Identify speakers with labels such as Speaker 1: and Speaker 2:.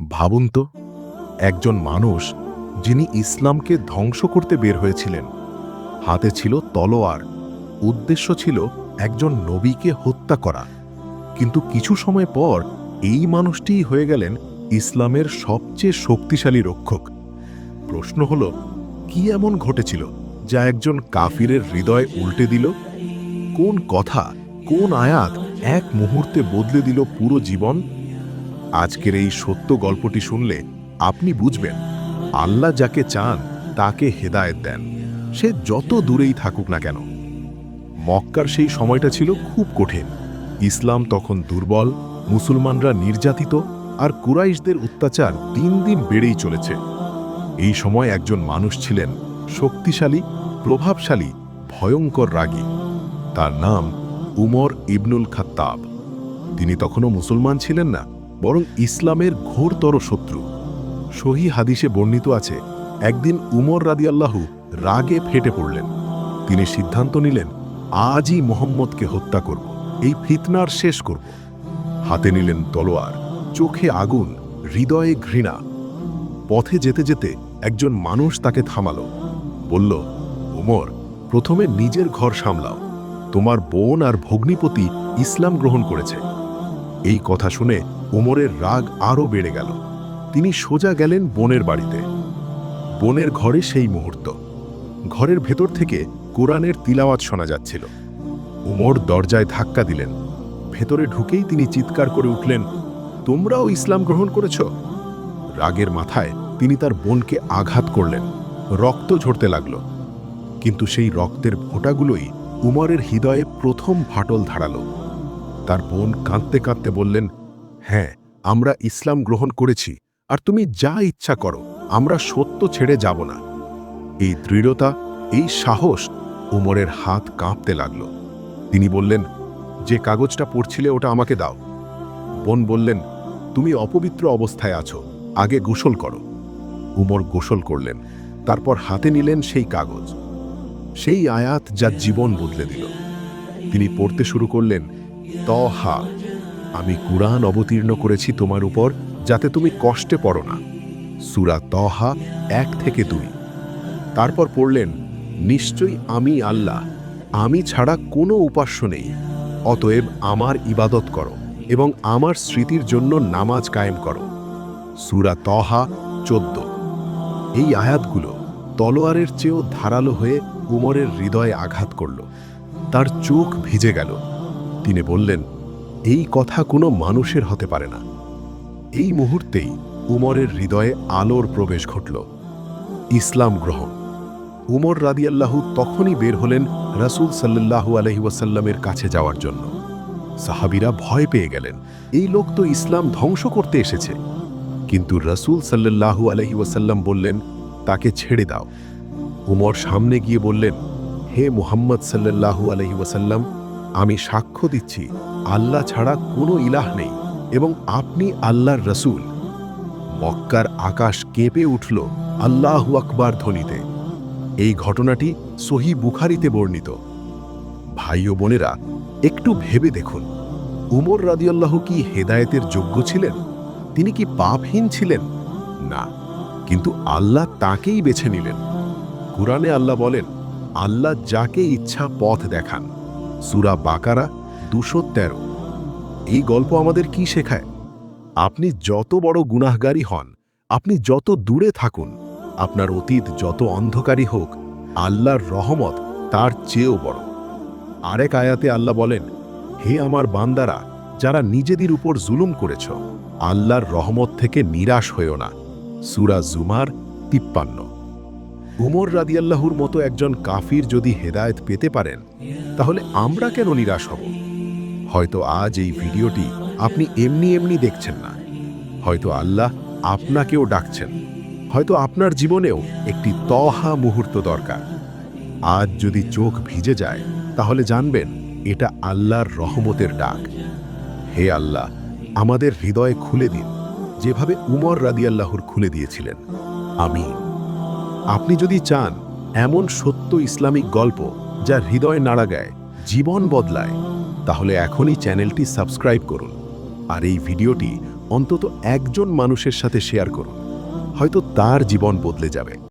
Speaker 1: ভাবুন তো, একজন মানুষ যিনি ইসলামকে ধ্বংস করতে বের হয়েছিলেন। হাতে ছিল তলোয়ার, উদ্দেশ্য ছিল একজন নবীকে হত্যা করা। কিন্তু কিছু সময় পর এই মানুষটিই হয়ে গেলেন ইসলামের সবচেয়ে শক্তিশালী রক্ষক। প্রশ্ন হল, কি এমন ঘটেছিল যা একজন কাফিরের হৃদয় উল্টে দিল? কোন কথা, কোন আয়াত এক মুহূর্তে বদলে দিল পুরো জীবন? আজকের এই সত্য গল্পটি শুনলে আপনি বুঝবেন, আল্লাহ যাকে চান তাকে হেদায়েত দেন। সে যত দূরেই থাকুক না কেন। মক্কার সেই সময়টা ছিল খুব কঠিন। ইসলাম তখন দুর্বল, মুসলমানরা নির্যাতিত আর কুরাইশদের অত্যাচার দিন দিন বেড়েই চলেছে। এই সময় একজন মানুষ ছিলেন শক্তিশালী, প্রভাবশালী, ভয়ঙ্কর রাগী। তার নাম উমর ইবনুল খাত্তাব। তিনি তখনও মুসলমান ছিলেন না বরং ইসলামের ঘোরতর শত্রু। সহি হাদিসে বর্ণিত আছে, একদিন উমর রাদিয়াল্লাহু রাগে ফেটে পড়লেন। তিনি সিদ্ধান্ত নিলেন, আজই মোহাম্মদকে হত্যা করব, এই ফিতনার শেষ করব। হাতে নিলেন তলোয়ার, চোখে আগুন, হৃদয়ে ঘৃণা। পথে যেতে যেতে একজন মানুষ তাকে থামালো। বলল, উমর, প্রথমে নিজের ঘর সামলাও। তোমার বোন আর ভগ্নিপতি ইসলাম গ্রহণ করেছে। এই কথা শুনে উমরের রাগ আরও বেড়ে গেল। তিনি সোজা গেলেন বোনের বাড়িতে। বোনের ঘরে সেই মুহূর্ত। ঘরের ভেতর থেকে কোরআনের তিলাওয়াত শোনা যাচ্ছিল। উমর দরজায় ধাক্কা দিলেন। ভেতরে ঢুকেই তিনি চিৎকার করে উঠলেন, তোমরাও ইসলাম গ্রহণ করেছ? রাগের মাথায় তিনি তার বোনকে আঘাত করলেন। রক্ত ঝরতে লাগল। কিন্তু সেই রক্তের ফোঁটাগুলোই উমরের হৃদয়ে প্রথম ফাটল ধারালো। তার বোন কাঁদতে কাঁদতে বললেন হ্যাঁ আমরা ইসলাম গ্রহণ করেছি, আর তুমি যা ইচ্ছা করো, আমরা সত্য ছেড়ে যাব না। এই দৃঢ়তা, এই সাহস উমরের হাত কাঁপতে লাগল। তিনি বললেন, যে কাগজটা পড়ছিলে ওটা আমাকে দাও। বোন বললেন, তুমি অপবিত্র অবস্থায় আছো, আগে গোসল করো। উমর গোসল করলেন, তারপর হাতে নিলেন সেই কাগজ। সেই আয়াত যা জীবন বদলে দিল। তিনি পড়তে শুরু করলেন তহা আমি কুরআন অবতীর্ণ করেছি তোমার উপর, যাতে তুমি কষ্টে পড়ো না। সুরা তহা এক থেকে দুই। তারপর পড়লেন, নিশ্চয়ই আমি আল্লাহ, আমি ছাড়া কোনো উপাস্য নেই। অতএব আমার ইবাদত করো এবং আমার স্মৃতির জন্য নামাজ কায়েম করো। সুরা তহা চোদ্দ। এই আয়াতগুলো তলোয়ারের চেয়েও ধারালো হয়ে উমরের হৃদয়ে আঘাত করল। তার চোখ ভিজে গেল। তিনি বললেন এই কথা কোনো মানুষের হতে পারে না। এই মুহূর্তেই উমরের হৃদয়ে আলোর প্রবেশ ঘটল। ইসলাম গ্রহণ। উমর রাদিয়াল্লাহু তখনই বের হলেন রাসূল সাল্লাল্লাহু আলহি ওয়াসাল্লামের কাছে যাওয়ার জন্য। সাহাবিরা ভয় পেয়ে গেলেন। এই লোক তো ইসলাম ধ্বংস করতে এসেছে। কিন্তু রসুল সাল্লাল্লাহু আলহি ওয়াসাল্লাম বললেন, তাকে ছেড়ে দাও। উমর সামনে গিয়ে বললেন, হে মুহাম্মদ সাল্লাল্লাহু আলহি ওয়াসাল্লাম, আমি সাক্ষ্য দিচ্ছি আল্লাহ ছাড়া কোনো ইলাহ নেই এবং আপনি আল্লাহর রসুল। মক্কার আকাশ কেঁপে উঠল আল্লাহ আকবার ধ্বনিতে। এই ঘটনাটি সহি বুখারিতে বর্ণিত। ভাই ও বোনেরা, একটু ভেবে দেখুন। উমর রাদিয়াল্লাহু কি হেদায়েতের যোগ্য ছিলেন? তিনি কি পাপহীন ছিলেন? না, কিন্তু আল্লাহ তাকেই বেছে নিলেন। কুরআনে আল্লাহ বলেন, আল্লাহ যাকে ইচ্ছা পথ দেখান। সুরা বাকারা দুশো তেরো। এই গল্প আমাদের কি শেখায়? আপনি যত বড় গুনাহগারী হন, আপনি যত দূরে থাকুন, আপনার অতীত যত অন্ধকারী হোক, আল্লাহর রহমত তার চেয়েও বড়। আরেক আয়াতে আল্লাহ বলেন, হে আমার বান্দারা, যারা নিজেদের উপর জুলুম করেছ, আল্লাহর রহমত থেকে নিরাশ হয়েও না। সুরা জুমার তিপ্পান্ন। উমর রাদিয়াল্লাহুর মতো একজন কাফির যদি হেদায়েত পেতে পারেন, তাহলে আমরা কেন নিরাশ হব? হয়তো আজ এই ভিডিওটি আপনি এমনি এমনি দেখছেন না। হয়তো আল্লাহ আপনাকেও ডাকছেন। হয়তো আপনার জীবনেও একটি তহা মুহূর্ত দরকার। আজ যদি চোখ ভিজে যায়, তাহলে জানবেন এটা আল্লাহর রহমতের ডাক। হে আল্লাহ, আমাদের হৃদয়ে খুলে দিন। যেভাবে উমর রাদিয়াল্লাহুর খুলে দিয়েছিলেন। আমি আপনি যদি চান, এমন সত্য ইসলামিক গল্প যা হৃদয় নাড়া গায় জীবন বদলায়, তাহলে এখনই চ্যানেলটি সাবস্ক্রাইব করুন আর এই ভিডিওটি অন্তত একজন মানুষের সাথে শেয়ার করুন। হয়তো তার জীবন বদলে যাবে।